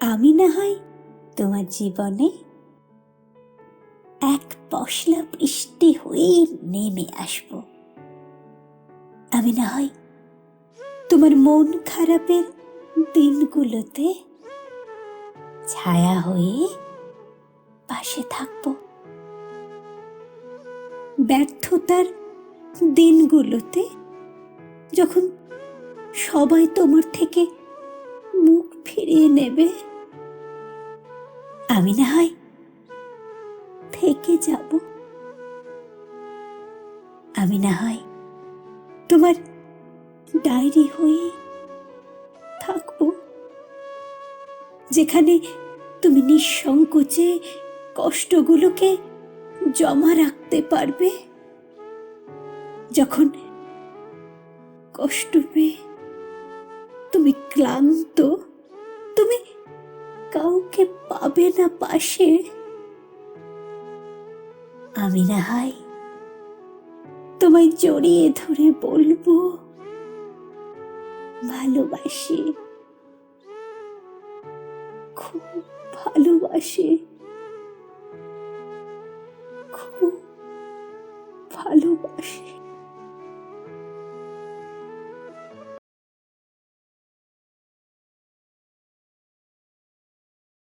আমি না হয় তোমার জীবনে এক পশলা বৃষ্টি হয়ে নেমে আসব। আমি না হয় তোমার মন খারাপের দিনগুলোতে ছায়া হয়ে পাশে থাকব। ব্যর্থতার দিনগুলোতে যখন সবাই তোমার থেকে মুখ ফিরিয়ে নেবে আমি না হয় থেকে যাব। আমি না হয় তোমার ডায়েরি হয়ে থাকব। যেখানে তুমি নিঃসংকোচে কষ্টগুলোকে জমা রাখতে পারবে। যখন কষ্ট পেয়ে তুমি ক্লান্ত কাউকে পাবে না পাশে। আমি না হাই তোমায় জড়িয়ে ধরে বলব, ভালোবাসি। খুব ভালোবাসি। খুব ভালোবাসি।